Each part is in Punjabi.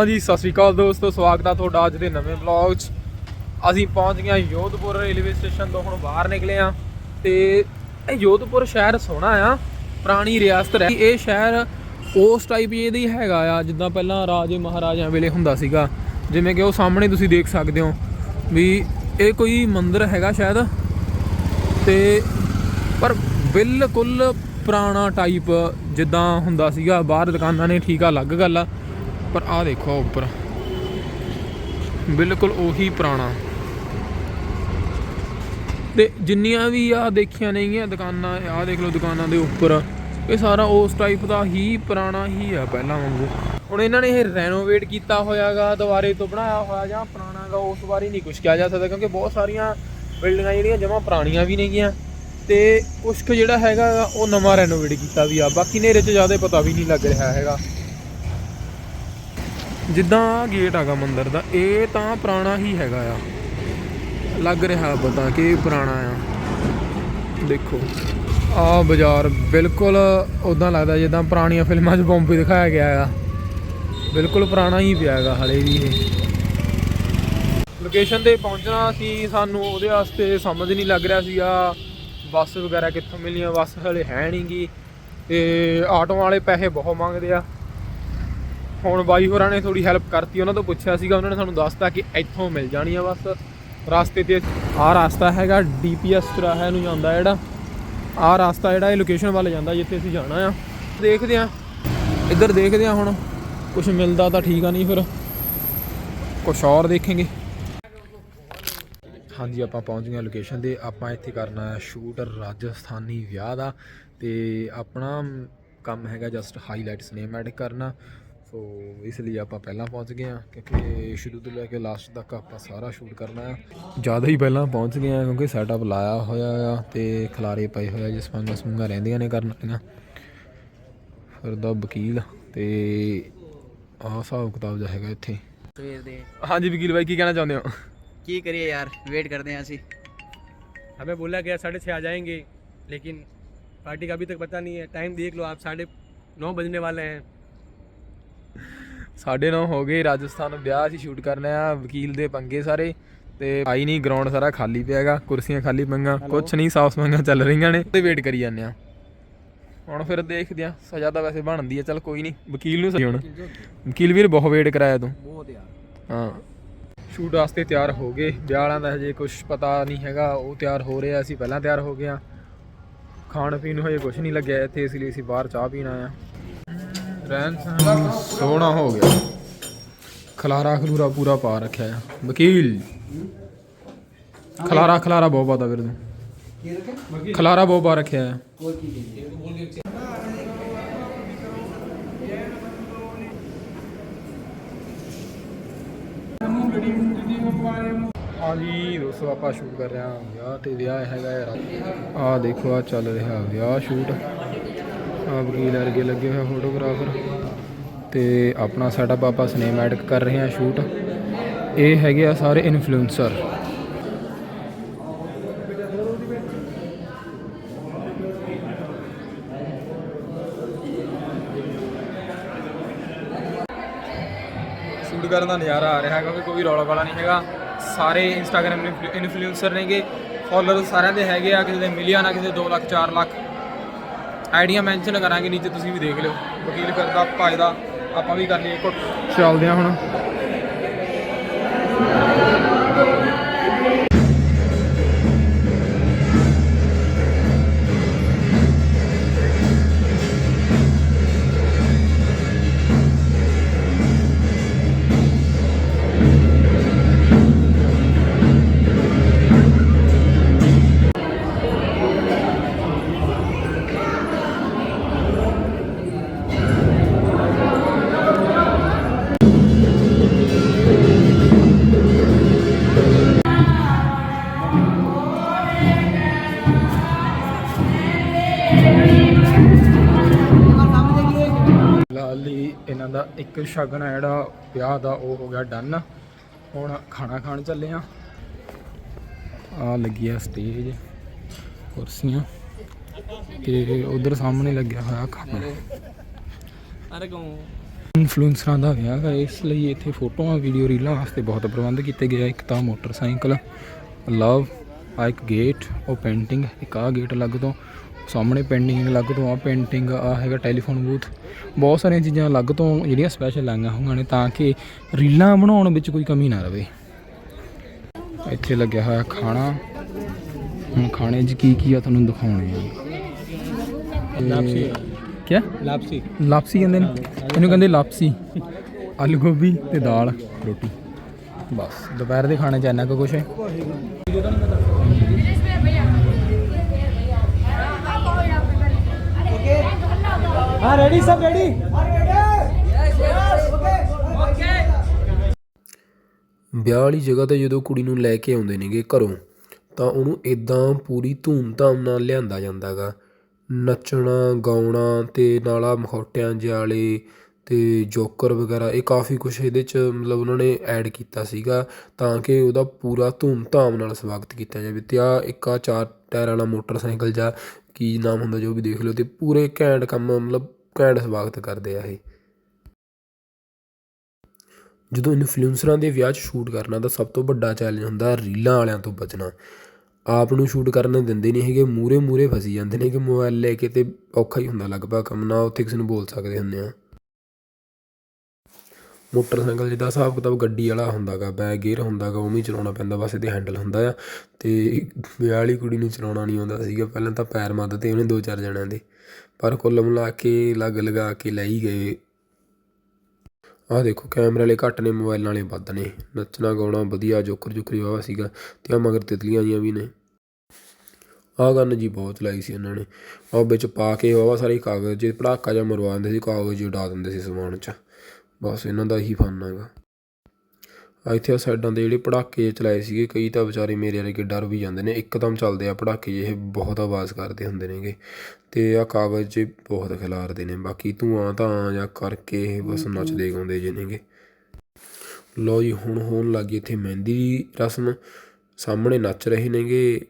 ਹਾਂਜੀ ਸਤਿ ਸ਼੍ਰੀ ਅਕਾਲ ਦੋਸਤੋ, ਸਵਾਗਤ ਆ ਤੁਹਾਡਾ ਅੱਜ ਦੇ ਨਵੇਂ ਵਲੌਗ 'ਚ। ਅਸੀਂ ਪਹੁੰਚ ਗਏ ਹਾਂ ਯੋਧਪੁਰ ਰੇਲਵੇ ਸਟੇਸ਼ਨ ਤੋਂ ਹੁਣ ਬਾਹਰ ਨਿਕਲੇ ਆ ਤੇ ਇਹ ਯੋਧਪੁਰ ਸ਼ਹਿਰ ਸੋਹਣਾ ਆ, ਪੁਰਾਣੀ ਰਿਆਸਤ ਹੈ ਇਹ ਸ਼ਹਿਰ ਉਸ ਟਾਈਪ ਇਹਦੀ ਹੈਗਾ ਆ, ਜਿੱਦਾਂ ਪਹਿਲਾਂ ਰਾਜੇ ਮਹਾਰਾਜਿਆਂ ਵੇਲੇ ਹੁੰਦਾ ਸੀਗਾ। ਜਿਵੇਂ ਕਿ ਉਹ ਸਾਹਮਣੇ ਤੁਸੀਂ ਦੇਖ ਸਕਦੇ ਹੋ ਵੀ ਇਹ ਕੋਈ ਮੰਦਿਰ ਹੈਗਾ ਸ਼ਾਇਦ। ਤੇ ਪਰ ਬਿਲਕੁਲ ਪੁਰਾਣਾ ਟਾਈਪ ਜਿੱਦਾਂ ਹੁੰਦਾ ਸੀਗਾ, ਬਾਹਰ ਦੁਕਾਨਾਂ ਨੇ ਠੀਕ ਆ, ਅਲੱਗ ਗੱਲ ਆ। ਪਰ ਆਹ ਦੇਖੋ ਉੱਪਰ। ਬਿਲਕੁਲ ਉਹੀ ਪੁਰਾਣਾ। ਤੇ ਜਿੰਨੀਆਂ ਵੀ ਆ ਦੇਖੀਆਂ ਨੇਗੀਆਂ ਦੁਕਾਨਾਂ, ਆਹ ਦੇਖ ਲਓ ਦੁਕਾਨਾਂ ਦੇ ਉੱਪਰ। ਇਹ ਸਾਰਾ ਉਸ ਟਾਈਪ ਦਾ ਹੀ ਪੁਰਾਣਾ ਹੀ ਆ ਪਹਿਲਾਂ ਵਾਂਗੂ। ਹੁਣ ਇਹਨਾਂ ਨੇ ਇਹ ਰੈਨੋਵੇਟ ਕੀਤਾ ਹੋਇਆਗਾ, ਦੁਬਾਰੇ ਤੋਂ ਬਣਾਇਆ ਹੋਇਆ ਜਾਂ ਪੁਰਾਣਾ ਗਾ, ਉਸ ਬਾਰੇ ਨਹੀਂ ਕੁਝ ਕਿਹਾ ਜਾ ਸਕਦਾ ਕਿਉਂਕਿ ਬਹੁਤ ਸਾਰੀਆਂ ਬਿਲਡਿੰਗਾਂ ਜਿਹੜੀਆਂ ਜਮਾ ਪੁਰਾਣੀਆਂ ਵੀ ਨੇਗੀਆਂ। ਤੇ ਕੁਛ ਕੁ ਜਿਹੜਾ ਹੈਗਾ ਉਹ ਨਵਾਂ ਰੈਨੋਵੇਟ ਕੀਤਾ ਵੀ ਆ। ਬਾਕੀ ਨੇਰੇ 'ਚ ਜ਼ਿਆਦਾ ਪਤਾ ਵੀ ਨਹੀਂ ਲੱਗ ਰਿਹਾ ਹੈਗਾ। ਜਿੱਦਾਂ ਆਹ ਗੇਟ ਹੈਗਾ ਮੰਦਿਰ ਦਾ, ਇਹ ਤਾਂ ਪੁਰਾਣਾ ਹੀ ਹੈਗਾ ਆ। ਲੱਗ ਰਿਹਾ ਪਤਾ ਕਿ ਪੁਰਾਣਾ ਆ। ਦੇਖੋ ਆ ਬਾਜ਼ਾਰ ਬਿਲਕੁਲ ਉਦਾਂ ਲੱਗਦਾ ਜਿੱਦਾਂ ਪੁਰਾਣੀਆਂ ਫਿਲਮਾਂ 'ਚ ਬੰਬੇ ਦਿਖਾਇਆ ਗਿਆ ਆ। ਬਿਲਕੁਲ ਪੁਰਾਣਾ ਹੀ ਪਿਆ ਹੈਗਾ ਹਲੇ ਵੀ ਇਹ। ਲੋਕੇਸ਼ਨ ਤੇ ਪਹੁੰਚਣਾ ਸੀ, ਸਾਨੂੰ ਉਹਦੇ ਵਾਸਤੇ ਸਮਝ ਨਹੀਂ ਲੱਗ ਰਿਹਾ ਸੀਗਾ। ਬੱਸ ਵਗੈਰਾ ਕਿੱਥੋਂ ਮਿਲਣੀਆਂ ਬੱਸ ਹਲੇ ਹੈ ਨਹੀਂਗੀ ਤੇ ਆਟੋ ਵਾਲੇ ਪੈਸੇ ਬਹੁਤ ਮੰਗਦੇ ਆ। ਹੁਣ ਬਾਈ ਹੋਰਾਂ ਨੇ ਥੋੜੀ ਹੈਲਪ ਕਰਤੀ, ਉਹਨਾਂ ਤੋਂ ਪੁੱਛਿਆ ਸੀਗਾ, ਉਹਨਾਂ ਨੇ ਸਾਨੂੰ ਦੱਸਤਾ ਕਿ ਇੱਥੋਂ ਮਿਲ ਜਾਣੀ ਆ ਬਸ। ਰਸਤੇ ਤੇ ਆਹ ਰਸਤਾ ਹੈਗਾ ਡੀਪੀਐਸ ਚੁਰਾਹੇ ਨੂੰ ਜਾਂਦਾ ਜਿਹੜਾ। ਆਹ ਰਾਸਤਾ ਜਿਹੜਾ ਇਹ ਲੋਕੇਸ਼ਨ ਵੱਲ ਜਾਂਦਾ ਜਿੱਥੇ ਅਸੀਂ ਜਾਣਾ ਆ। ਦੇਖਦੇ ਆ, ਇੱਧਰ ਦੇਖਦੇ ਆ ਹੁਣ ਕੁਝ ਮਿਲਦਾ ਤਾਂ ਠੀਕ ਆ ਨਹੀਂ ਫਿਰ। ਕੁਝ ਹੋਰ ਦੇਖਾਂਗੇ। ਹਾਂਜੀ, ਆਪਾਂ ਪਹੁੰਚ ਗਏ ਲੋਕੇਸ਼ਨ ਤੇ, ਆਪਾਂ ਇੱਥੇ ਕਰਨਾ ਹੈ ਸ਼ੂਟ ਰਾਜਸਥਾਨੀ ਵਿਆਹ ਦਾ। ਤੇ ਆਪਣਾ ਕੰਮ ਹੈਗਾ ਜਸਟ ਹਾਈਲਾਈਟਸ ਨੇਮ ਐਡ ਕਰਨਾ। ਸੋ ਇਸ ਲਈ ਆਪਾਂ ਪਹਿਲਾਂ ਪਹੁੰਚ ਗਏ ਆ ਕਿਉਂਕਿ ਸ਼ੁਰੂ ਤੋਂ ਲੈ ਕੇ ਲਾਸਟ ਤੱਕ ਆਪਾਂ ਸਾਰਾ ਸ਼ੂਟ ਕਰਨਾ ਆ ਜ਼ਿਆਦਾ ਹੀ ਪਹਿਲਾਂ ਪਹੁੰਚ ਗਏ ਆ ਕਿਉਂਕਿ ਸੈਟਅਪ ਲਾਇਆ ਹੋਇਆ ਆ ਤੇ ਖਲਾਰੇ ਪਏ ਹੋਏ ਆ ਜਿਸ ਪੰਗਾ ਸੰਗਾ ਰਹਿੰਦੀਆਂ ਨੇ ਕਰਨ ਵਾਲੀਆਂ ਫਿਰ ਦਾ ਵਕੀਲ ਤੇ ਆਹ ਹਿਸਾਬ ਕਿਤਾਬ ਜਿਹਾ ਹੈਗਾ ਇੱਥੇ ਸਵੇਰ ਦੇ ਹਾਂਜੀ ਵਕੀਲ ਬਾਈ ਕੀ ਕਹਿਣਾ ਚਾਹੁੰਦੇ ਹੋ ਕੀ ਕਰੀਏ ਯਾਰ ਵੇਟ ਕਰਦੇ ਹਾਂ ਅਸੀਂ हमें बोला गया साढ़े छः आ जाएंगे लेकिन पार्टी का अभी तक पता नहीं है टाइम देख लो आप साढ़े नौ बजने वाले हैं ਸਾਢੇ ਨੌ ਹੋ ਗਏ ਰਾਜਸਥਾਨ ਵਿਆਹ ਅਸੀਂ ਸ਼ੂਟ ਕਰਨਾ ਆ ਵਕੀਲ ਦੇ ਪੰਗੇ ਸਾਰੇ ਤੇ ਆਈ ਨਹੀਂ ਗਰਾਊਂਡ ਸਾਰਾ ਖਾਲੀ ਪਿਆਗਾ ਕੁਰਸੀਆਂ ਖਾਲੀ ਪਈਆਂ ਕੁਛ ਨਹੀਂ ਸਾਫ਼ ਸਫਾਈਆਂ ਚੱਲ ਰਹੀਆਂ ਨੇ ਤੇ ਵੇਟ ਕਰੀ ਜਾਂਦੇ ਆ। ਹੁਣ ਫਿਰ ਦੇਖਦੇ ਆ ਸਜ਼ਾ ਤਾਂ ਵੈਸੇ ਬਣਦੀ ਆ ਚਲ ਕੋਈ ਨਹੀਂ ਵਕੀਲ ਨੂੰ ਸਹੀ ਹੁਣ। ਵਕੀਲ ਵੀਰ ਬਹੁਤ ਵੇਟ ਕਰਾਇਆ ਤੂੰ। ਬਹੁਤ ਯਾਰ। ਹਾਂ। ਸ਼ੂਟ ਵਾਸਤੇ ਤਿਆਰ ਹੋ ਗਏ ਵਿਆਹ ਦਾ ਹਜੇ ਕੁਝ ਪਤਾ ਨਹੀਂ ਹੈਗਾ ਉਹ ਤਿਆਰ ਹੋ ਰਿਹਾ ਅਸੀਂ ਪਹਿਲਾਂ ਤਿਆਰ ਹੋ ਗਏ ਆ। ਖਾਣ ਪੀਣ ਨੂੰ ਹਜੇ ਕੁਝ ਨਹੀਂ ਲੱਗਿਆ ਇੱਥੇ ਇਸ ਲਈ ਅਸੀਂ ਬਾਹਰ ਚਾਹ ਪੀਣ ਆਏ ਆ। ਰਹਿਣ ਸੋਹਣਾ ਹੋ ਗਿਆ। ਖਲਾਰਾ ਖਲੂਰਾ ਪੂਰਾ ਪਾ ਰੱਖਿਆ ਆ। ਵਕੀਲ। ਖਲਾਰਾ ਖਲਾਰਾ ਬਹੁਤ ਪਾਤਾ ਵੀਰ ਤੂੰ। ਖਲਾਰਾ ਬਹੁਤ ਪਾ ਰੱਖਿਆ ਆ। ਹਾਂਜੀ, ਦੋਸਤੋ, ਆਪਾਂ ਸ਼ੂਟ ਕਰ ਰਹੇ ਹਾਂ। ਵਿਆਹ ਤੇ ਵਿਆਹ ਹੈਗਾ ਯਾਰ ਆਹ ਦੇਖੋ ਆ ਚੱਲ ਰਿਹਾ, ਵਿਆਹ ਸ਼ੂਟ ਵਕੀਲ ਵਰਗੇ ਲੱਗੇ ਹੋਏ ਫੋਟੋਗ੍ਰਾਫਰ ਤੇ ਆਪਣਾ ਸੈਟਅਪ ਆਪਾਂ ਸਿਨੇਮਾ ਐਡ ਕਰ ਰਹੇ ਹਾਂ ਸ਼ੂਟ ਇਹ ਹੈਗੇ ਆ ਸਾਰੇ ਇਨਫਲੂਐਂਸਰ ਸ਼ੂਟ ਕਰਨ ਦਾ ਨਜ਼ਾਰਾ ਆ ਰਿਹਾ ਕਿਉਂਕਿ ਕੋਈ ਰੌਲਾ ਵਾਲਾ ਨਹੀਂ ਹੈਗਾ। ਸਾਰੇ ਇੰਸਟਾਗ੍ਰam ਇਨਫਲੂਐਂਸਰ ਨੇਗੇ। ਫਾਲੋਅਰ ਸਾਰਿਆਂ ਦੇ ਹੈਗੇ ਆ, ਕਿਸੇ ਦੇ ਮਿਲੀਅਨ ਆ, ਕਿਸੇ ਦੇ 2 ਲੱਖ 4 ਲੱਖ। ਆਈਡੀਆ ਮੈਂਸ਼ਨ ਕਰਾਂਗੇ, ਨੀਚੇ ਤੁਸੀਂ ਵੀ ਦੇਖ ਲਿਓ। ਵਕੀਲ ਕਰਦਾ ਫਾਇਦਾ ਆਪਾਂ ਵੀ ਕਰ ਲਈਏ ਘੁੱਟ। ਚੱਲਦੇ ਆ ਹੁਣ। ਇਹਨਾਂ ਦਾ ਇੱਕ ਸ਼ਗਨ ਹੈ ਜਿਹੜਾ ਵਿਆਹ ਦਾ ਉਹ ਹੋ ਗਿਆ ਡਨ ਹੁਣ ਖਾਣਾ ਖਾਣ ਚੱਲੇ ਆ। ਆ ਲੱਗੀ ਆ ਸਟੇਜ ਕੁਰਸੀਆਂ। ਤੇ ਉਧਰ ਸਾਹਮਣੇ ਲੱਗਿਆ ਹੋਇਆ ਖਾਣਾ। ਅਰੇ ਇਨਫਲੂਐਂਸਰਾਂ ਦਾ ਵਿਆਹ ਹੈ ਇਸ ਲਈ ਇੱਥੇ ਫੋਟੋਆਂ ਵੀਡੀਓ ਰੀਲਾਂ ਵਾਸਤੇ ਬਹੁਤ ਪ੍ਰਬੰਧ ਕੀਤੇ ਗਏ ਇੱਕ ਤਾਂ ਮੋਟਰਸਾਈਕਲ ਲਵ ਆ ਇੱਕ ਗੇਟ ਉਹ ਪੇਂਟਿੰਗ ਇੱਕ ਆ ਗੇਟ ਅਲੱਗ ਤੋਂ। ਸਾਹਮਣੇ ਪੇਂਟਿੰਗ ਅਲੱਗ ਤੋਂ ਆ ਪੇਂਟਿੰਗ ਆ ਹੈਗਾ ਟੈਲੀਫੋਨ ਬੂਥ ਬਹੁਤ ਸਾਰੀਆਂ ਚੀਜ਼ਾਂ ਅਲੱਗ ਤੋਂ ਜਿਹੜੀਆਂ ਸਪੈਸ਼ਲ ਲਾਈਆਂ ਹੋਈਆਂ ਨੇ ਤਾਂ ਕਿ ਰੀਲਾਂ ਬਣਾਉਣ ਵਿੱਚ ਕੋਈ ਕਮੀ ਨਾ ਰਹੇ ਇੱਥੇ ਲੱਗਿਆ ਹੋਇਆ ਖਾਣਾ। ਹੁਣ ਖਾਣੇ 'ਚ ਕੀ ਕੀ ਆ ਤੁਹਾਨੂੰ ਦਿਖਾਉਣੇ ਆ। ਲਾਪਸੀ। ਕਹਿੰਦੇ ਨੇ? ਇਹਨੂੰ ਕਹਿੰਦੇ ਲਾਪਸੀ। ਆਲੂ ਗੋਭੀ ਤੇ ਦਾਲ ਰੋਟੀ। ਬਸ ਦੁਪਹਿਰ ਦੇ ਖਾਣੇ 'ਚ ਇੰਨਾ ਕੁ ਕੁਝ ਹੈ। ਹਾਂ ਰੈਡੀ ਸਭ ਰੈਡੀ ਵਿਆਹ ਵਾਲੀ ਜਗ੍ਹਾ ਤੇ ਜਦੋਂ ਕੁੜੀ ਨੂੰ ਲੈ ਕੇ ਆਉਂਦੇ ਨੇਗੇ ਘਰੋਂ, ਤਾਂ ਉਹਨੂੰ ਇਦਾਂ ਪੂਰੀ ਧੂਮ-ਧਾਮ ਨਾਲ ਲਿਆਂਦਾ ਜਾਂਦਾਗਾ। ਨੱਚਣਾ, ਗਾਉਣਾ ਤੇ ਨਾਲਾ ਮਖੌਟਿਆਂ ਜਾਲੇ ਤੇ ਜੋਕਰ ਵਗੈਰਾ, ਇਹ ਕਾਫੀ ਕੁਝ ਇਹਦੇ ਚ ਮਤਲਬ ਉਹਨਾਂ ਨੇ ਐਡ ਕੀਤਾ ਸੀਗਾ ਤਾਂ ਕਿ ਉਹਦਾ ਪੂਰਾ ਧੂਮ-ਧਾਮ ਨਾਲ ਸਵਾਗਤ ਕੀਤਾ ਜਾਵੇ। ਤੇ ਆ ਇੱਕ ਚਾਰ ਟਾਇਰ ਵਾਲਾ ਮੋਟਰਸਾਈਕਲ ਜਾਂ ਕੀ ਨਾਮ ਹੁੰਦਾ ਜੋ ਵੀ ਦੇਖ ਲਿਓ ਅਤੇ ਪੂਰੇ ਘੈਂਟ ਕੰਮ, ਮਤਲਬ ਘੈਂਟ ਸਵਾਗਤ ਕਰਦੇ ਆ ਇਹ। ਜਦੋਂ ਇਨਫਲੂਐਂਸਰਾਂ ਦੇ ਵਿਆਹ 'ਚ ਸ਼ੂਟ ਕਰਨਾ ਤਾਂ ਸਭ ਤੋਂ ਵੱਡਾ ਚੈਲੰਜ ਹੁੰਦਾ ਰੀਲਾਂ ਵਾਲਿਆਂ ਤੋਂ ਬਚਣਾ। ਆਪ ਨੂੰ ਸ਼ੂਟ ਕਰਨ ਦਿੰਦੇ ਨਹੀਂ ਹੈਗੇ ਮੂਰੇ ਮੂਰੇ ਫਸੀ ਜਾਂਦੇ ਨੇ ਕਿ ਮੋਬਾਈਲ ਲੈ ਕੇ ਤੇ ਔਖਾ ਹੀ ਹੁੰਦਾ ਲਗਭਗ ਕੰਮ ਨਾ ਉੱਥੇ ਕਿਸੇ ਨੂੰ ਬੋਲ ਸਕਦੇ ਹੁੰਦੇ ਆ। ਮੋਟਰਸਾਈਕਲ ਜਿੱਦਾਂ ਹਿਸਾਬ ਕਿਤਾਬ ਗੱਡੀ ਵਾਲਾ ਹੁੰਦਾ ਗਾ ਬੈਕ ਗੇਅਰ ਹੁੰਦਾ ਗਾ ਉਵੇਂ ਹੀ ਚਲਾਉਣਾ ਪੈਂਦਾ, ਬਸ ਇਹਦੇ ਹੈਂਡਲ ਹੁੰਦਾ ਆ। ਅਤੇ ਵਿਆਹ ਵਾਲੀ ਕੁੜੀ ਨੂੰ ਚਲਾਉਣਾ ਨਹੀਂ ਆਉਂਦਾ ਸੀਗਾ, ਪਹਿਲਾਂ ਤਾਂ ਪੈਰ ਮੱਦ ਤੇ ਉਹਨੇ ਦੋ ਚਾਰ ਜਣਿਆਂ ਦੇ। ਪਰ ਕੁੱਲ ਮਿਲਾ ਕੇ ਲੱਗ ਲਗਾ ਕੇ ਲੈ ਹੀ ਗਏ। ਆਹ ਦੇਖੋ, ਕੈਮਰੇ ਵਾਲੇ ਘੱਟ ਨੇ, ਮੋਬਾਈਲ ਵਾਲੇ ਵੱਧ ਨੇ। ਨੱਚਣਾ, ਗਾਉਣਾ ਵਧੀਆ, ਜੋਕਰ ਜੁਕਰੀ ਵਾਵਾ ਸੀਗਾ, ਤੇ ਆ ਮਗਰ ਤਿਤਲੀਆਂ ਜੀਆਂ ਵੀ ਨੇ। ਆਹ ਗੰਨ ਜੀ ਬਹੁਤ ਲਾਈ ਸੀ ਉਹਨਾਂ ਨੇ। ਆਹ ਵਿੱਚ ਪਾ ਕੇ ਵਾਵਾ ਸਾਰੇ ਕਾਗਜ਼, ਜੇ ਪੜਾਕਾ ਜਾਂ ਮਰਵਾ ਦਿੰਦੇ ਸੀ, ਕਾਗਜ਼ ਉਡਾ ਦਿੰਦੇ ਸੀ ਸਮਾਨ 'ਚ। ਬਸ ਇਹਨਾਂ ਦਾ ਹੀ ਫਨ ਹੈਗਾ। ਆ ਇੱਥੇ ਆ ਸਾਈਡਾਂ ਦੇ ਜਿਹੜੇ ਪੜਾਕੇ ਚਲਾਏ ਸੀਗੇ ਕਈ ਤਾਂ ਵਿਚਾਰੇ ਮੇਰੇ ਵਰਗੇ ਡਰ ਵੀ ਜਾਂਦੇ ਨੇ। ਇੱਕਦਮ ਚੱਲਦੇ ਆ ਪੜਾਕੇ ਇਹ ਬਹੁਤ ਆਵਾਜ਼ ਕਰਦੇ ਹੁੰਦੇ ਨੇਗੇ। ਤੇ ਆ ਕਾਗਜ਼ 'ਚ ਬਹੁਤ ਖਿਲਾਰਦੇ ਨੇ। ਬਾਕੀ ਧੂਆਂ ਤਾਂ ਜਾਂ ਕਰਕੇ ਇਹ ਬਸ ਨੱਚਦੇ ਗਾਉਂਦੇ ਜੇ ਨੇਗੇ। ਲੋ ਜੀ ਹੁਣ ਹੋਣ ਲੱਗੀ ਇੱਥੇ ਮਹਿੰਦੀ ਦੀ ਰਸਮ। ਸਾਹਮਣੇ ਨੱਚ ਰਹੇ ਨੇਗੇ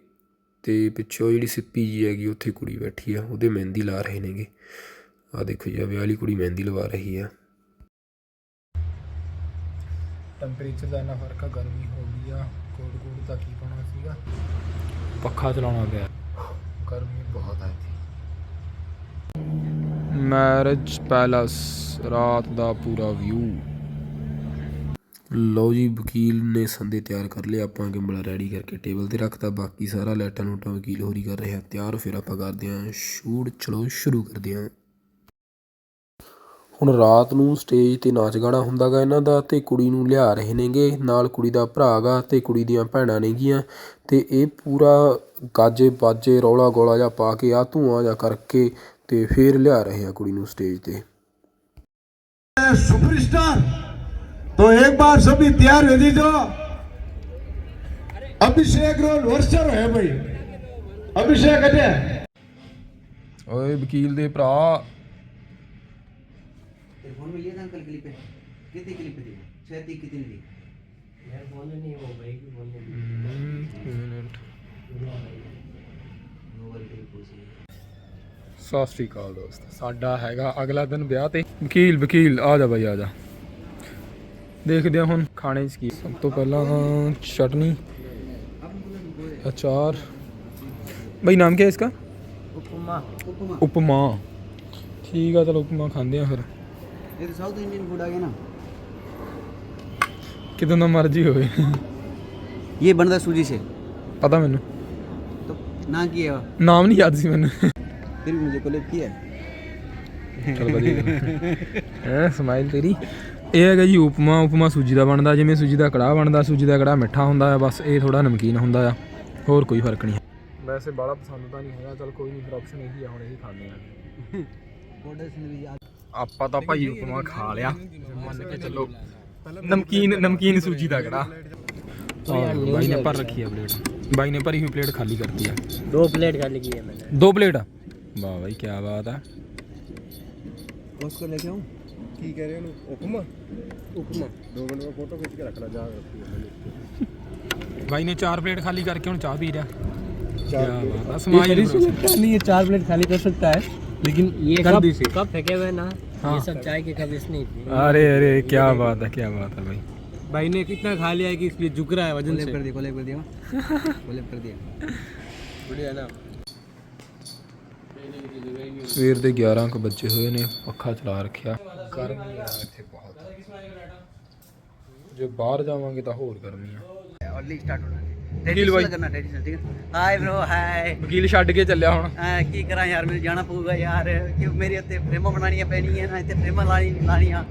ਤੇ ਪਿੱਛੋਂ ਜਿਹੜੀ ਸਿੱਪੀ ਜੀ ਹੈਗੀ ਉੱਥੇ ਕੁੜੀ ਬੈਠੀ ਆ। ਉਹਦੇ ਮਹਿੰਦੀ ਲਾ ਰਹੇ ਨੇਗੇ। ਆ ਦੇਖੋ ਜੀ ਆ ਵਿਆਹ ਵਾਲੀ ਕੁੜੀ ਮਹਿੰਦੀ ਲਵਾ ਰਹੀ ਆ। ਟੈਂਪਰੇਚਰ ਦਾ ਇੰਨਾ ਫ਼ਰਕ ਆ ਗਰਮੀ ਹੋ ਗਈ ਆ ਕੋਟ ਕੋਟ ਦਾ ਕੀ ਪਾਉਣਾ ਸੀਗਾ? ਪੱਖਾ ਚਲਾਉਣਾ ਪਿਆ। ਗਰਮੀ ਬਹੁਤ ਆ ਇੱਥੇ। ਮੈਰਿਜ ਪੈਲਸ ਰਾਤ ਦਾ ਪੂਰਾ ਵਿਊ ਲਓ ਜੀ ਵਕੀਲ ਨੇ ਸੰਦੇ ਤਿਆਰ ਕਰ ਲਿਆ ਆਪਾਂ ਗਿੰਬਲਾ ਰੈਡੀ ਕਰਕੇ ਟੇਬਲ ਤੇ ਰੱਖਤਾ। ਬਾਕੀ ਸਾਰਾ ਲੈਟਾਂ ਲੂਟਾਂ ਵਕੀਲ ਹੋਰੀ ਕਰ ਰਿਹਾ ਤਿਆਰ। ਫਿਰ ਆਪਾਂ ਕਰਦੇ ਆਂ ਸ਼ੂਟ। ਚਲੋ ਸ਼ੁਰੂ ਕਰਦੇ ਆਂ। ਹੁਣ ਰਾਤ ਨੂੰ ਸਟੇਜ ਤੇ ਨਾਚ ਗਾਣਾ ਹੁੰਦਾਗਾ ਇਹਨਾਂ ਦਾ ਤੇ ਕੁੜੀ ਨੂੰ ਲਿਆ ਰਹੇ ਨੇਗੇ ਨਾਲ ਕੁੜੀ ਦਾ ਭਰਾ ਗਾ ਤੇ ਕੁੜੀ ਦੀਆਂ ਭੈਣਾਂ ਨੇਗੀਆਂ ਤੇ ਇਹ ਪੂਰਾ ਗਾਜੇ ਬਾਜੇ ਰੌਲਾ ਗੋਲਾ ਜਾਂ ਪਾ ਕੇ ਆ ਧੂਆਂ ਜਾਂ ਕਰਕੇ ਤੇ ਫੇਰ ਲਿਆ ਰਹੇ ਆ ਕੁੜੀ ਨੂੰ ਸਟੇਜ ਤੇ सुपरस्टार तो एक बार सभी तैयार हो दीजो अभिषेक रोल वर्षर है भाई अभिषेक अजय ਓਏ ਵਕੀਲ ਦੇ ਭਰਾ फोन में लिया था अंकल क्लिप पे कितनी क्लिप थी छह थी कितनी थी गूगल क्लिप पूछी ਸਤਿ ਸ਼੍ਰੀ ਅਕਾਲ ਦੋਸਤ ਸਾਡਾ ਹੈਗਾ ਅਗਲਾ ਦਿਨ ਵਿਆਹ ਤੇ ਵਕੀਲ ਵਕੀਲ ਆ ਜਾ ਬਾਈ ਆ ਜਾ ਦੇਖਦੇ ਹਾਂ ਹੁਣ ਖਾਣੇ 'ਚ ਕੀ ਸਭ ਤੋਂ ਪਹਿਲਾਂ ਚਟਨੀ ਅਚਾਰ ਬਈ ਨਾਮ ਕੀ ਹੈ ਇਸਕਾ उपमा उपमा ਉਪਮਾ ਠੀਕ ਆ ਚਲੋ ਉਪਮਾ ਖਾਂਦੇ ਆ ਫਿਰ ये तो साउथ इंडियन फूड आ गया ना ਕਿਦੋਂ ਦਾ ਮਰਜ਼ੀ ਹੋਵੇ ये बनता है सूजी से ਪਤਾ ਮੈਨੂੰ तो ना किया ਨਾਮ ਨਹੀਂ ਯਾਦ ਸੀ ਮੈਨੂੰ फिर भी मुझे कोलेब किया है ਚਲ ਵਧੀਆ ਹੈ ਸਮਾਈਲ ਤੇਰੀ ਇਹ ਹੈਗਾ ਜੀ ਉਪਮਾ ਉਪਮਾ ਸੂਜੀ ਦਾ ਬਣਦਾ ਜਿਵੇਂ ਸੂਜੀ ਦਾ ਕੜਾਹ ਬਣਦਾ ਸੂਜੀ ਦਾ ਕੜਾਹ ਮਿੱਠਾ ਹੁੰਦਾ ਆ ਬਸ ਇਹ ਥੋੜਾ ਨਮਕੀਨ ਹੁੰਦਾ ਆ ਹੋਰ ਕੋਈ ਫਰਕ ਨਹੀਂ ਵੈਸੇ ਬਾਲਾ ਪਸੰਦ ਤਾਂ ਨਹੀਂ ਹੈਗਾ ਚਲ ਕੋਈ ਨਹੀਂ ਫਿਰ ਆਪਸ਼ਨ ਇਹੀ ਆ ਹੁਣ ਇਹੀ ਖਾਂਦੇ ਆ बॉर्डर से भी याद ਆਪਾਂ ਤਾਂ ਭਾਈ ਉਪਮਾ ਖਾ ਲਿਆ ਮੰਨ ਕੇ ਚੱਲੋ ਨਮਕੀਨ ਨਮਕੀਨ ਸੂਜੀ ਦਾ ਕੜਾਹ ਬਾਈ ਨੇ ਭਰ ਰੱਖੀ ਆ ਪਲੇਟ ਬਾਈ ਨੇ ਭਰੀ ਹੋਈ ਪਲੇਟ ਖਾਲੀ ਕਰਤੀ ਆ दो प्लेट खाली की है मैंने ਦੋ ਪਲੇਟ ਵਾਹ ਬਾਈ ਕੀ ਬਾਤ ਆ उसको लेके आऊँ की कह रहे हो उपमा उपमा दो मिनट में फोटो खींच के रखना जा ਬਾਈ ਨੇ ਚਾਰ ਪਲੇਟ ਖਾਲੀ ਕਰਕੇ ਹੁਣ ਚਾਹ ਪੀ ਰਿਹਾ ਕੀ ਬਾਤ ਆ ਸਮਾਈਲ नहीं ये चार प्लेट खाली कर सकता है लेकिन ये कब कब फेंके हुए ना ये सब चाय की कभी नहीं थी अरे अरे क्या बात है क्या बात है भाई भाई ने कितना खा लिया है कि इसलिए झुक रहा है वजन कोलेब से कर दिया कोलेब कर दिया कोलेब कर दिया बढ़िया ना ਸਵੇਰ ਦੇ 11 ਕੁ ਵੱਜੇ ਹੋਏ ਨੇ ਪੱਖਾ ਚਲਾ ਰੱਖਿਆ ਗਰਮੀ ਆ ਇੱਥੇ ਬਹੁਤ ਜੇ ਬਾਹਰ ਜਾਵਾਂਗੇ ਤਾਂ ਹੋਰ ਗਰਮੀ ਆ ऑलरेडी स्टार्ट होना ਵਕੀਲ ਬਾਈ। ਹਾਈ bro ਹਾਈ ਵਕੀਲ ਛੱਡ ਕੇ ਚੱਲਿਆ ਹੁਣ। ਐ ਕੀ ਕਰਾਂ ਯਾਰ ਮੈਨੂੰ ਜਾਣਾ ਪਊਗਾ ਯਾਰ। ਕਿ ਮੇਰੇ ਉੱਤੇ ਫਰੇਮਾਂ ਬਣਾਉਣੀਆਂ ਪੈਣੀਆਂ ਨਾ ਇੱਥੇ ਫਰੇਮਾਂ ਲਾਣੀ ਲਾਣੀਆਂ।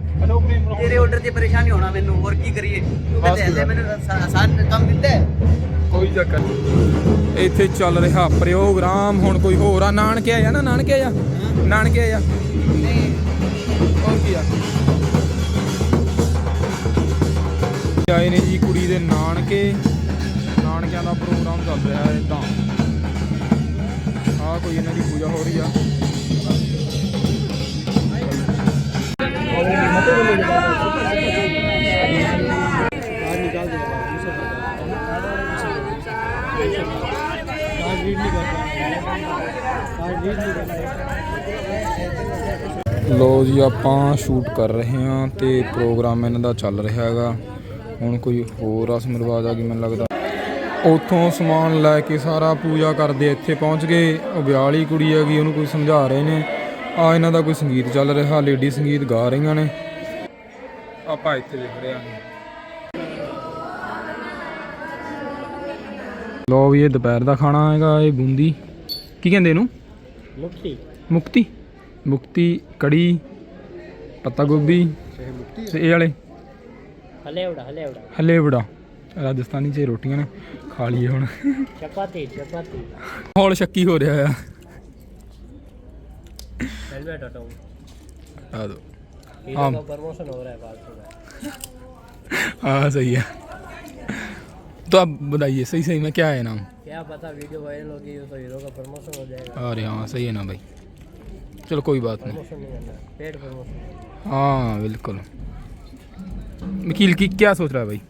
ਤੇਰੇ ਆਰਡਰ ਤੇ ਪਰੇਸ਼ਾਨੀ ਹੋਣਾ ਮੈਨੂੰ ਹੋਰ ਕੀ ਕਰੀਏ? ਤੂੰ ਬਸ ਕਹਿੰਦੇ ਮੈਨੂੰ ਆਸਾਨ ਕੰਮ ਦਿੰਦਾ ਕੋਈ ਚੱਕਰ ਇੱਥੇ ਚੱਲ ਰਿਹਾ ਪ੍ਰੋਗਰਾਮ ਹੁਣ ਕੋਈ ਹੋਰ ਆ। ਨਾਨਕੇ ਆ ਨਾ ਨਾਨਕੇ ਆ ਨਾਨਕੇ ਆ ਹੋਰ ਕੀ ਆ? ਆਏ ਨੇ ਜੀ ਕੁੜੀ ਦੇ ਨਾਨਕੇ। ਬੱਚਿਆਂ ਪ੍ਰੋਗਰਾਮ ਚੱਲ ਰਿਹਾ ਹੈ ਇਦਾਂ। ਆ ਕੋਈ ਇਹਨਾਂ ਦੀ ਪੂਜਾ ਹੋ ਰਹੀ ਆ। ਲੋ ਜੀ, ਆਪਾਂ ਸ਼ੂਟ ਕਰ ਰਹੇ ਹਾਂ ਤੇ ਪ੍ਰੋਗਰਾਮ ਇਹਨਾਂ ਦਾ ਚੱਲ ਰਿਹਾ ਹੈਗਾ। ਹੁਣ ਕੋਈ ਹੋਰ ਰਸਮ ਰਿਵਾਜ ਆ ਗਈ ਮੈਨੂੰ ਲੱਗਦਾ। ਉੱਥੋਂ ਸਮਾਨ ਲੈ ਕੇ ਸਾਰਾ ਪੂਜਾ ਕਰਦੇ ਇੱਥੇ ਪਹੁੰਚ ਗਏ। ਉਹ ਵਿਆਹਲੀ ਕੁੜੀ ਹੈਗੀ ਉਹਨੂੰ ਕੋਈ ਸਮਝਾ ਰਹੇ ਨੇ। ਆ ਇਹਨਾਂ ਦਾ ਕੋਈ ਸੰਗੀਤ ਚੱਲ ਰਿਹਾ ਲੇਡੀ ਸੰਗੀਤ ਗਾ ਰਹੀਆਂ ਨੇ। ਆਪਾਂ ਇੱਥੇ ਦੇਖ ਰਹੇ ਹਾਂ। ਲੋ ਵੀ ਇਹ ਦੁਪਹਿਰ ਦਾ ਖਾਣਾ ਹੈਗਾ ਇਹ ਬੂੰਦੀ। ਕੀ ਕਹਿੰਦੇ ਇਹਨੂੰ? ਮੁਕਤੀ। ਮੁਕਤੀ? ਮੁਕਤੀ ਕੜੀ ਪੱਤਾ ਗੋਭੀ ਤੇ ਇਹ ਵਾਲੇ? ਹਲੇਵੜਾ ਹਲੇਵੜਾ। ਹਲੇਵੜਾ। ਰਾਜਸਥਾਨੀ ਚ ਰੋਟੀਆਂ ਨੇ ਖਾ ਲਈਏ ਹੁਣ चपाती चपाती ਹੌਲ ਸ਼ੱਕੀ ਹੋ ਰਿਹਾ ਆ हेलमेट हटाऊं ਆ ਦੋ हीरो हाँ। का प्रमोशन हो रहा है फालतू का हाँ सही है तो आप बताइए सही सही में क्या है नाम क्या पता वीडियो वायरल होगी तो हीरो का प्रमोशन हो जाएगा अरे हाँ सही है ना भाई चलो कोई बात नहीं प्रमोशन नहीं करना पेड प्रमोशन हाँ बिल्कुल वकील की क्या सोच रहा है भाई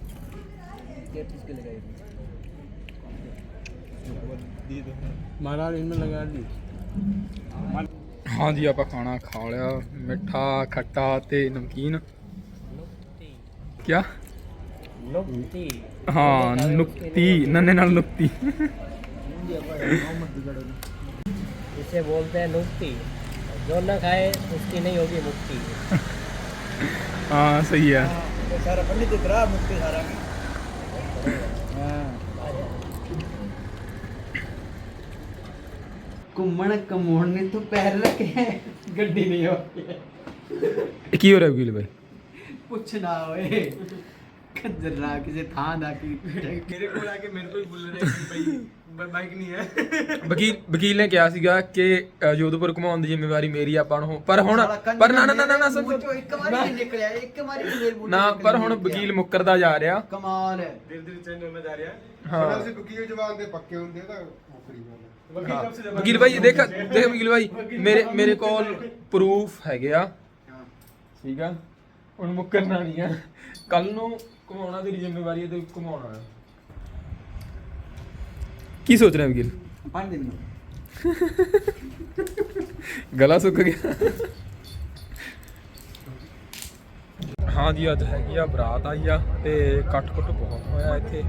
महाराज इनमें लगा दी ਹਾਂ ਜੀ ਆਪਾਂ ਖਾਣਾ ਖਾ ਲਿਆ ਮਿੱਠਾ ਖੱਟਾ ਤੇ ਨਮਕੀਨ ਕਿਆ नुक्ति ਹਾਂ ਨੁਕਤੀ ਨੰਨੇ ਨਾਲ ਨੁਕਤੀ इसे बोलते हैं नुक्ति जो न खाए उसकी नहीं होगी मुक्ति ਹਾਂ ਸਹੀ ਹੈ ਸਾਰਾ ਪੰਡਿਤ ਦਿਖ ਰਹਾ ਮੁਕਤੀ ਸਾਰਾ ਘੁੰਮਣ ਕਮਾਉਣ ਨੇ ਤੂੰ ਪੈਰ ਰੱਖੇ ਗੱਡੀ ਨਹੀਂ ਹੋ ਕੀ ਹੋ ਰਿਹਾ ਵਕੀਲ ਭਾਈ ਪੁੱਛ ਨਾ ਓਏ ਕੰਜਰਾ ਕਿਸੇ ਥਾਂ ਦਾ ਕੀ ਮੇਰੇ ਕੋਲ ਆ ਕੇ ਮੇਰੇ ਕੋਲ ਬੁੱਲ ਰਿਹਾ ਕਿ ਬਈ ਬਾਈਕ ਨਹੀਂ ਹੈ। ਵਕੀਲ ਵਕੀਲ ਨੇ ਕਿਹਾ ਸੀਗਾ ਕਿ ਅ, ਜੋਧਪੁਰ ਘੁਮਾਉਣ ਦੀ ਜ਼ਿੰਮੇਵਾਰੀ ਮੇਰੀ ਆਪਾਂ ਨੂੰ ਪਰ ਹੁਣ ਪਰ ਨਾ ਨਾ ਨਾ ਨਾ ਨਾ ਸੁਣ ਇੱਕ ਵਾਰੀ ਨਹੀਂ ਨਿਕਲਿਆ ਇੱਕ ਵਾਰੀ ਨਹੀਂ ਮੇਰੇ ਮੂੰਹ ਨਾ ਚੋਂ ਪਰ ਨਿਕਲਿਆ। ਹੁਣ ਵਕੀਲ ਮੁੱਕਰਦਾ ਜਾ ਰਿਹਾ। ਕਮਾਲ ਹੈ। ਹਾਂ। ਅਸੀਂ ਵਕੀਲ ਜਵਾਨ ਦੇ ਪੱਕੇ ਹੁੰਦੇ ਤਾਂ ਮੁਕਰੀ ਜਾਂਦੇ। ਹਾਂ। ਵਕੀਲ ਭਾਈ ਦੇਖ ਦੇਖ ਵਕੀਲ ਭਾਈ ਮੇਰੇ ਮੇਰੇ ਕੋਲ ਪ੍ਰੂਫ ਹੈਗੇ ਆ। ਠੀਕ ਆ? ਹੁਣ ਮੁੱਕਰਨਾ ਨਹੀਂ ਆ। ਕੱਲ ਨੂੰ ਘੁਮਾਉਣਾ ਤੇਰੀ ਜ਼ਿੰਮੇਵਾਰੀ ਹੈ ਤੇ ਘੁਮਾਉਣਾ ਹੈ ਕੀ ਸੋਚ ਰਿਹਾ ਵਕੀਲ? ਪੰਜ ਦਿਨ। ਗਲਾ ਸੁੱਕ ਗਿਆ। ਹਾਂ ਜੀ ਅੱਜ ਹੈਗੀ ਆ ਬਰਾਤ ਆਈ ਆ ਤੇ ਕੱਟ ਕੁੱਟ ਬਹੁਤ ਹੋਇਆ ਇੱਥੇ।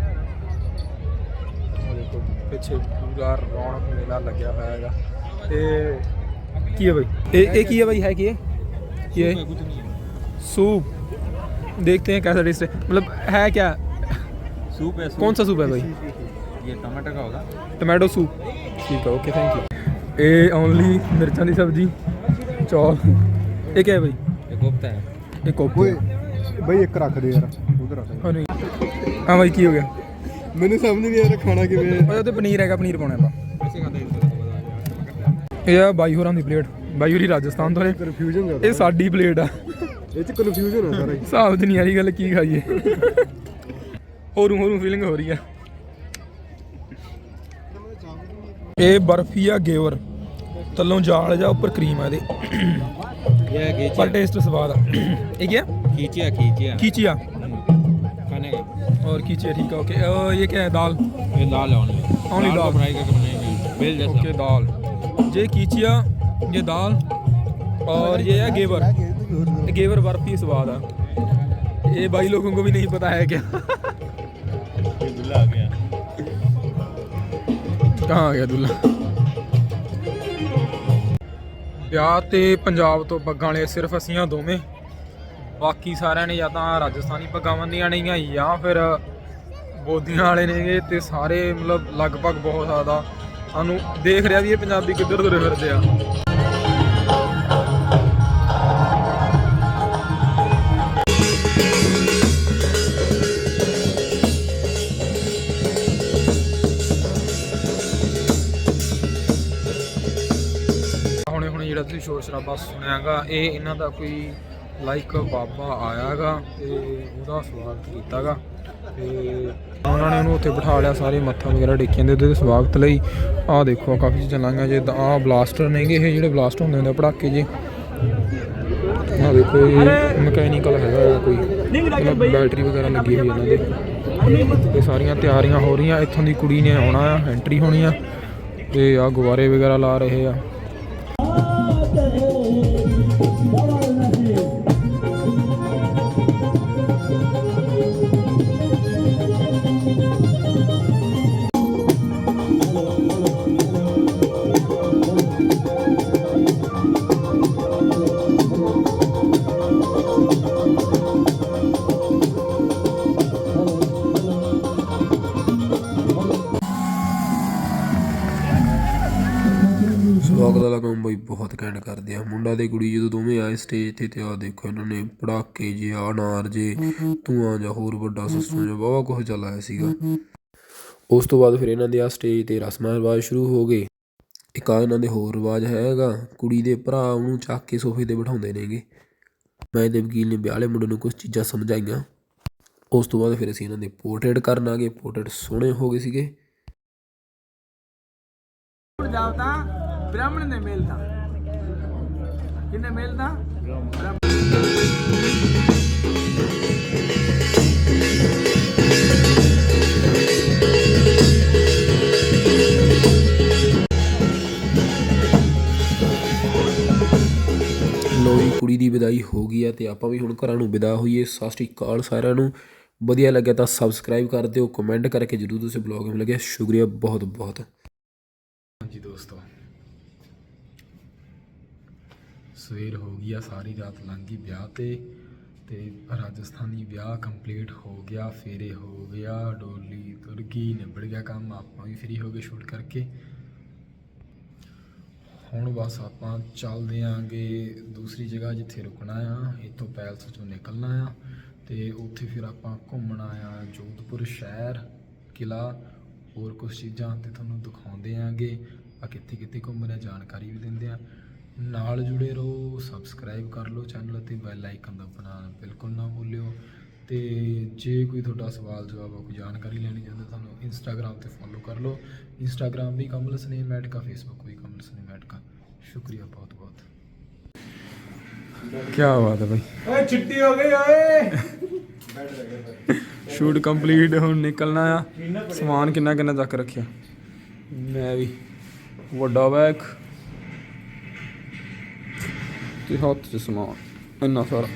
ਦੇਖੋ ਪਿੱਛੇ ਪੂਰਾ ਰੌਣਕ ਮੇਲਾ ਲੱਗਿਆ ਹੋਇਆ ਹੈਗਾ ਤੇ ਕੀ ਹੈ ਭਾਈ ਇਹ ਇਹ ਕੀ ਹੈ ਭਾਈ ਹੈ ਕੀ ਹੈ ਕੀ ਹੈ सूप देखते हैं कैसा टेस्ट है मतलब है क्या सूप है कौन सा सूप है भाई ये टमाटर का होगा टमाटो सूप ठीक है ओके थैंक यू ਇਹ ਓਨਲੀ ਮਿਰਚਾਂ ਦੀ ਸਬਜ਼ੀ ਚੌਲ ਇਹ ਕੀ ਹੈ ਭਾਈ ये कोफ्ता है ਇਹ ਕੋਪੂ ਓਏ ਬਈ ਇੱਕ ਰੱਖ ਦੇ ਯਾਰ ਉਧਰ ਰੱਖ ਹਾਂ ਨਹੀਂ ਹਾਂ ਭਾਈ ਕੀ ਹੋ ਗਿਆ ਮੈਨੂੰ ਸਮਝ ਨਹੀਂ ਆ ਖਾਣਾ ਕਿਵੇਂ ਹੈ ਉਹਦੇ ਪਨੀਰ ਹੈਗਾ ਪਨੀਰ ਪਾਉਣਾ ਆਪਾਂ। ਇਹ ਆ ਬਾਈ ਹੋਰਾਂ ਦੀ ਪਲੇਟ। ਬਾਈ ਹੋਰੀ ਰਾਜਸਥਾਨ ਤੋਂ ਨੇ। ਕਨਫਿਊਜ਼ਨ ਜ਼ਿਆਦਾ। ਇਹ ਸਾਡੀ ਪਲੇਟ ਆ। ਇਹ ਚ ਕਨਫਿਊਜ਼ਨ ਆ ਸਾਰਾ ਹੀ। ਹਿਸਾਬ ਨਹੀਂ ਆ ਗੱਲ ਕੀ ਖਾਈਏ। ਹੋਰੂ ਹੋਰੂ ਫੀਲਿੰਗ ਹੋ ਰਹੀ ਆ। ਇਹ ਬਰਫੀ ਆ ਗੇਵਰ। ਤੱਲੋਂ ਜਾਲ ਜਾਂ ਉੱਪਰ ਕਰੀਮ ਆ ਇਹਦੇ। ਇਹ ਆ। ਇਹ ਕੀ ਕੀਚੀਆ और कीचिया ठीक है ओके और ये क्या है दाल ये दाल है ओनली Only को दाल। फ्राई करके बनाएंगे बेल जैसा ओके दाल ये कीचिया ये दाल और ये है गेवर गेवर बर्फी स्वाद है ये भाई लोगों को भी नहीं पता है क्या ਦੁੱਲਾ ਆ ਗਿਆ ਕਹਾਂ ਆ ਗਿਆ ਦੁੱਲਾ ਵਿਆਹ ਤੇ ਪੰਜਾਬ ਤੋਂ ਪੱਗਾਂ ਵਾਲੇ ਸਿਰਫ ਅਸੀਂ ਆ ਦੋਵੇਂ ਬਾਕੀ ਸਾਰਿਆਂ ਨੇ ਜਾਂ ਤਾਂ ਰਾਜਸਥਾਨੀ ਪੱਗਾਂ ਦੀਆਂ ਨੇਗੀਆਂ ਜਾਂ ਫਿਰ ਬੋਦੀਆਂ ਵਾਲੇ ਨੇਗੇ ਤੇ ਸਾਰੇ ਮਤਲਬ ਲਗਭਗ ਬਹੁਤ ਜ਼ਿਆਦਾ। ਸਾਨੂੰ ਦੇਖ ਰਿਹਾ ਵੀ ਇਹ ਪੰਜਾਬੀ ਕਿੱਧਰ ਤੁਰੇ ਫਿਰਦੇ ਆ। ਹੁਣੇ ਹੁਣੇ ਜਿਹੜਾ ਤੁਸੀਂ ਸ਼ੋਰ ਸ਼ਰਾਬਾ ਸੁਣਿਆਗਾ ਇਹ ਇਹਨਾਂ ਦਾ ਕੋਈ ਲਾਈਕ ਬਾਬਾ ਆਇਆਗਾ ਤੇ ਉਹਦਾ ਸਵਾਗਤ ਕੀਤਾਗਾ। ਤੇ ਉਹਨਾਂ ਨੇ ਉਹਨੂੰ ਉੱਥੇ ਬਿਠਾ ਲਿਆ, ਸਾਰੇ ਮੱਥਾ ਵਗੈਰਾ ਟੇਕੀਆਂ ਦੇ ਉਹਦੇ ਸਵਾਗਤ ਲਈ। ਆਹ ਦੇਖੋ ਕਾਫੀ ਚੀਜ਼ਾਂ ਲਾਈਆਂ ਜੇ ਆਹ ਬਲਾਸਟਰ ਨੇਗੇ ਇਹ ਜਿਹੜੇ ਬਲਾਸਟ ਹੁੰਦੇ ਹੁੰਦੇ ਆ ਪੜਾਕੇ ਜੀ। ਆਹ ਦੇਖੋ, ਇਹ ਮਕੈਨੀਕਲ ਹੈਗਾ ਕੋਈ। ਬੈਟਰੀ ਵਗੈਰਾ ਲੱਗੀ ਹੋਈ ਇਹਨਾਂ ਦੇ। ਤੇ ਸਾਰੀਆਂ ਤਿਆਰੀਆਂ ਹੋ ਰਹੀਆਂ, ਇੱਥੋਂ ਦੀ ਕੁੜੀ ਨੇ ਆਉਣਾ ਆ, ਐਂਟਰੀ ਹੋਣੀ ਆ। ਤੇ ਆ ਗੁਬਾਰੇ ਵਗੈਰਾ ਲਾ ਰਹੇ ਆ। ਤੇ ਕੁੜੀ ਜਦੋਂ ਦੋਵੇਂ ਆਏ ਸਟੇਜ ਤੇ ਤੇ ਆ ਦੇਖੋ ਇਹਨਾਂ ਨੇ ਪੜਾਕੇ ਜੇ ਅਨਾਰ ਜੇ, ਧੂਆਂ ਜਾਂ ਹੋਰ ਵੱਡਾ ਸਿਸਟਮ ਜਾਂ ਵਾਵਾ ਕੁਝ ਚੱਲ ਸੀਗਾ। ਉਸ ਤੋਂ ਬਾਅਦ ਫਿਰ ਇਹਨਾਂ ਦੇ ਆ ਸਟੇਜ ਤੇ ਰਸਮਾਂ ਰਿਵਾਜ ਸ਼ੁਰੂ ਹੋ ਗਏ। ਇੱਕ ਆ ਇਹਨਾਂ ਦੇ ਹੋਰ ਰਿਵਾਜ ਹੈਗਾ, ਕੁੜੀ ਦੇ ਭਰਾ ਉਹਨੂੰ ਚੱਕ ਕੇ ਸੋਫੇ ਤੇ ਬਿਠਾਉਂਦੇ ਨੇਗੇ। ਮੈਂ ਤੇ ਵਕੀਲ ਨੇ ਵਿਆਹ ਵਾਲੇ ਮੁੰਡੇ ਨੂੰ ਕੁਝ ਚੀਜ਼ਾਂ ਸਮਝਾਈਆਂ। ਉਸ ਤੋਂ ਬਾਅਦ ਫਿਰ ਅਸੀਂ ਇਹਨਾਂ ਦੇ ਪੋਰਟਰੇਟ ਕਰਨ ਆ ਗਏ ਪੋਰਟਰੇਟ ਸੋਹਣੇ ਹੋ ਗਏ ਸੀਗੇ। ਜਾਓ ਬ੍ਰਾਹਮਣ ਨੇ ਮਿਲਦਾ ਕਿੰਨੇ ਮਿਲਦਾ ਲੋ ਜੀ ਕੁੜੀ ਦੀ ਵਿਦਾਈ ਹੋ ਗਈ ਹੈ ਤੇ ਆਪਾਂ ਵੀ ਹੁਣ ਘਰਾਂ ਨੂੰ ਵਿਦਾ ਹੋਈਏ। ਸਤਿ ਸ਼੍ਰੀ ਅਕਾਲ ਸਾਰਿਆਂ ਨੂੰ। ਵਧੀਆ ਲੱਗਿਆ ਤਾਂ ਸਬਸਕ੍ਰਾਈਬ ਕਰ ਦਿਓ ਕਮੈਂਟ ਕਰਕੇ ਜਰੂਰ ਤੁਸੀਂ ਬਲੌਗ ਨੂੰ ਲੱਗਿਆ ਸ਼ੁਕਰੀਆ ਬਹੁਤ ਬਹੁਤ ਹਾਂਜੀ ਦੋਸਤੋ ਸਵੇਰ ਹੋ ਗਈ ਆ, ਸਾਰੀ ਰਾਤ ਲੰਘ ਗਈ ਵਿਆਹ ਤੇ ਤੇ ਰਾਜਸਥਾਨੀ ਵਿਆਹ ਕੰਪਲੀਟ ਹੋ ਗਿਆ, ਫੇਰੇ ਹੋ ਗਿਆ, ਡੋਲੀ ਤੁਰ ਗਈ, ਨਿਬੜ ਗਿਆ ਕੰਮ, ਆਪਾਂ ਵੀ ਫ੍ਰੀ ਹੋ ਗਏ ਸ਼ੂਟ ਕਰਕੇ। ਹੁਣ ਬਸ ਆਪਾਂ ਚੱਲਦੇ ਆਂਗੇ ਦੂਸਰੀ ਜਗ੍ਹਾ ਜਿੱਥੇ ਰੁਕਣਾ ਆ, ਇੱਥੋਂ ਪੈਲਸ ਚੋਂ ਨਿਕਲਣਾ ਆ ਤੇ ਉੱਥੇ ਫਿਰ ਆਪਾਂ ਘੁੰਮਣਾ ਆ ਜੋਧਪੁਰ ਸ਼ਹਿਰ ਕਿਲਾ ਹੋਰ ਕੁਝ ਚੀਜ਼ਾਂ ਤੇ ਤੁਹਾਨੂੰ ਦਿਖਾਉਂਦੇ ਆਂਗੇ। ਆ ਕਿੱਥੇ ਕਿੱਥੇ ਘੁੰਮ ਰਹੇ ਜਾਣਕਾਰੀ ਵੀ ਦਿੰਦੇ ਆ। ਨਾਲ ਜੁੜੇ ਰਹੋ ਸਬਸਕ੍ਰਾਈਬ ਕਰ ਲਓ ਚੈਨਲ ਤੇ ਬੈਲ ਆਈਕਨ ਦਬਾਉਣਾ ਬਿਲਕੁਲ ਨਾ ਭੁੱਲਿਓ। ਤੇ ਜੇ ਕੋਈ ਤੁਹਾਡਾ ਸਵਾਲ ਜਵਾਬ ਆ ਕੋਈ ਜਾਣਕਾਰੀ ਲੈਣੀ ਚਾਹੁੰਦੇ ਤੁਹਾਨੂੰ ਇੰਸਟਾਗ੍ਰam ਤੇ ਫੋਲੋ ਕਰ ਲਓ। ਇੰਸਟਾਗ੍ਰam ਵੀ ਕਮਲ ਸਨੇਮ ਐਟ ਕਾ ਫੇਸਬੁੱਕ ਵੀ ਕਮਲ ਸਨੇਮ ਐਟ ਕਾ। ਸ਼ੁਕਰੀਆ ਬਹੁਤ ਬਹੁਤ। ਕੀ ਬਾਤ ਹੈ ਭਾਈ ਓਏ ਛੁੱਟੀ ਹੋ ਗਈ ਓਏ। ਸ਼ੂਟ ਕੰਪਲੀਟ ਹੁਣ ਨਿਕਲਣਾ ਆ। ਸਮਾਨ ਕਿੰਨਾ ਕਿੰਨਾ ਚੱਕ ਰੱਖਿਆ। ਮੈਂ ਵੀ। ਵੱਡਾ ਬੈਗ ਤੇ ਹੱਥ 'ਚ ਸਮਾਨ ਇੰਨਾ ਸਾਰਾ